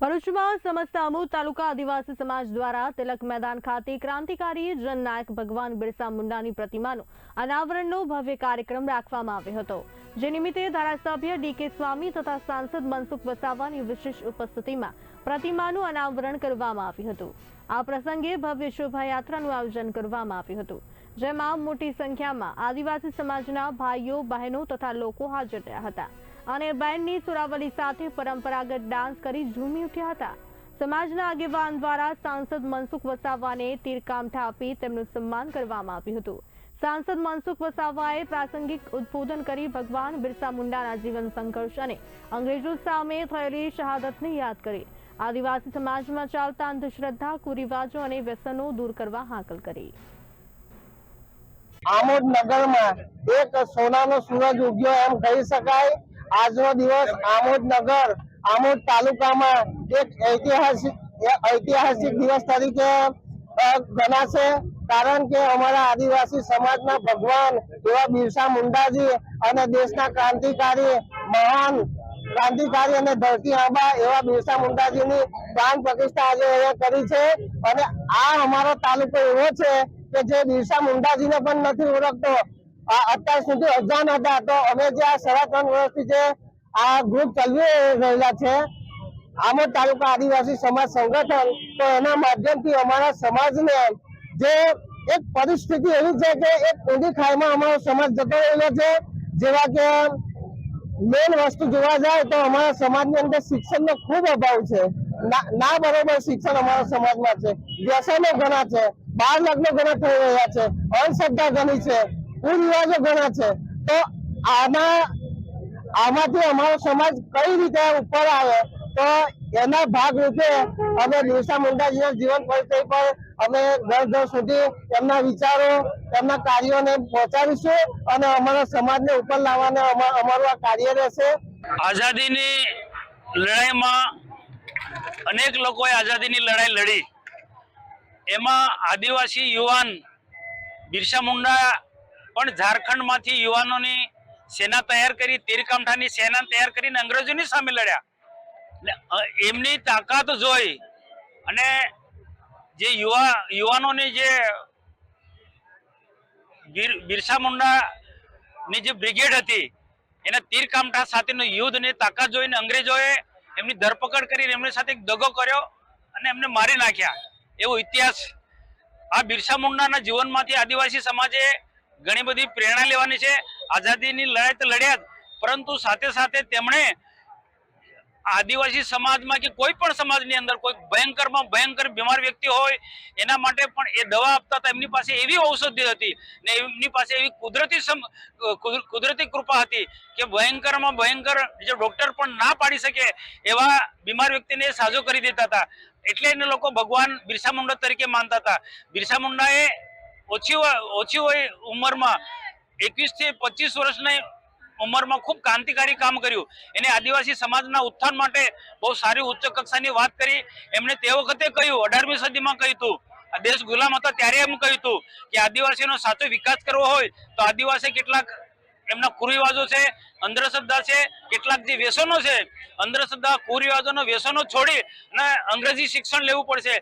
ભરૂચમાં સમસ્ત આમોદ તાલુકા આદિવાસી સમાજ દ્વારા તિલક મેદાન ખાતે ક્રાંતિકારી જનનાયક ભગવાન બિરસા મુંડાની પ્રતિમાનું અનાવરણનો ભવ્ય કાર્યક્રમ રાખવામાં આવ્યો હતો. જે નિમિત્તે ધારાસભ્ય ડીકે સ્વામી તથા સાંસદ મનસુખ વસાવાની વિશેષ ઉપસ્થિતિમાં પ્રતિમાનું અનાવરણ કરવામાં આવ્યું હતું. આ પ્રસંગે ભવ્ય શોભાયાત્રાનું આયોજન કરવામાં આવ્યું હતું. જેમાં મોટી સંખ્યામાં આદિવાસી સમાજના ભાઈઓ, બહેનો તથા લોકો હાજર રહ્યા હતા. અને બેન્ડની સુરાવલી સાથે પરંપરાગત ડાન્સ કરી ઝૂમી ઉઠ્યા હતા. સમાજના આગેવાન દ્વારા સાંસદ મનસુખ વસાવાને તીરકામઠા આપી તેમનું સન્માન કરવામાં આવ્યું હતું. સાંસદ મનસુખ વસાવાએ પ્રાસંગિક ઉદબોધન કરી ભગવાન બિરસા મુંડાના જીવન સંઘર્ષ અને અંગ્રેજો સામે થયેલી શહાદતને યાદ કરી. આદિવાસી સમાજમાં ચાલતા અંધશ્રદ્ધા, કુરિવાજો અને વ્યસનો દૂર કરવા હાકલ કરી. આમોદ નગરમાં એક સોનાનો સૂરજ ઉગ્યો એમ કહી શકાય. આજનો દિવસ આમોદ નગર, આમોદ તાલુકામાં એક ઐતિહાસિક ઐતિહાસિક દિવસ તરીકે ગણાશે. કારણ કે અમારા આદિવાસી સમાજના ભગવાન એવા બિરસા મુંડાજી અને દેશના ક્રાંતિકારી મહાન ક્રાંતિકારી અને ધરતી આબા એવા બિરસા મુંડાજીની પ્રાણ પ્રતિષ્ઠા આજે અહીંયા કરી છે. અને આ અમારો તાલુકો એવો છે કે જે બિરસા મુંડાજીને પણ નથી ઓળખતો. અત્યાર સુધી અજાણ હતા. તો અમે જે આ સાડા ત્રણ વર્ષથી જે આ ગ્રુપ ચલાવી રહેલા છે, આમોદ તાલુકા આદિવાસી સમાજ સંગઠન, તો એના માધ્યમથી અમારા સમાજને જે એક પરિસ્થિતિ એવી છે કે એક ઊંડી ખાઈમાં અમારો સમાજ જતો રહેલો છે. જેવા કે મેન વસ્તુ જોવા જાય તો અમારા સમાજની અંદર શિક્ષણનો ખૂબ અભાવ છે. ના બરોબર શિક્ષણ અમારા સમાજમાં છે. વ્યસનો ઘણા છે. બાળ લગ્ન ઘણા થઈ રહ્યા છે. અંધશ્રદ્ધા ઘણી છે. કુરિવાજો ઘણા છે. તો આમાં, આમાંથી અમારો સમાજ કઈ રીતે ઉપર આવે, તો એના ભાગ રૂપે અમે બિરસા મુંડાજીના જીવન પરિચય પર અમે ઘર ઘર સુધી એમના વિચારો, એમના કાર્યોને પહોંચાડીશું અને અમારા સમાજને ઉપર લાવવાને અમા- અમારું આ કાર્ય રહેશે. આઝાદીની લડાઈમાં અનેક લોકોએ આઝાદીની લડાઈ લડી. એમાં આદિવાસી યુવાન બિરસા મુંડા પણ ઝારખંડમાંથી યુવાનોની સેના તૈયાર કરી, તીરકામઠાની સેના તૈયાર કરીને અંગ્રેજોની સામે લડ્યા. એમની તાકાત જોઈ અને જે યુવા, યુવાનોની જે બિરસા મુંડાની જે બ્રિગેડ હતી, એના તીરકામઠા સાથેનું યુદ્ધની તાકાત જોઈને અંગ્રેજોએ એમની ધરપકડ કરીને એમની સાથે દગો કર્યો અને એમને મારી નાખ્યા. એવો ઇતિહાસ આ બિરસા મુંડાના જીવનમાંથી આદિવાસી સમાજે ઘણી બધી પ્રેરણા લેવાની છે. આઝાદીની લડાઈ તો લડ્યા જ, પરંતુ સાથે સાથે તેમણે આદિવાસી સમાજમાં કે કોઈ પણ સમાજની અંદર કોઈ ભયંકરમાં ભયંકર બીમાર વ્યક્તિ હોય, એના માટે પણ એ દવા આપતા હતા. એમની પાસે એવી ઔષધિ હતી ને એમની પાસે એવી કુદરતી કુદરતી કૃપા હતી કે ભયંકરમાં ભયંકર જે ડોક્ટર પણ ના પાડી શકે એવા બીમાર વ્યક્તિને સાજો કરી દેતા હતા. એટલે એને લોકો ભગવાન બિરસા મુંડા તરીકે માનતા હતા. બિરસા મુંડાએ ઓછી ઓછી હોય ઉંમરમાં એકવીસથી પચીસ વર્ષની ઉંમરમાં ખૂબ ક્રાંતિકારી કામ કર્યું. એને આદિવાસી સમાજના ઉત્થાન માટે બહુ સારી ઉચ્ચ કક્ષાની વાત કરી. એમણે તે વખતે કહ્યું, અઢારમી સદીમાં કહ્યું હતું દેશ ગુલામ હતા ત્યારે એમ કહ્યું હતું કે આદિવાસીનો સાચો વિકાસ કરવો હોય તો આદિવાસી કેટલાક એમના કુરિવાજો છે, અંધશ્રદ્ધા છે, કેટલાક જે વ્યસનો છે, અંધશ્રદ્ધા, કુરિવાજોનો વ્યસનો છોડી અને અંગ્રેજી શિક્ષણ લેવું પડશે.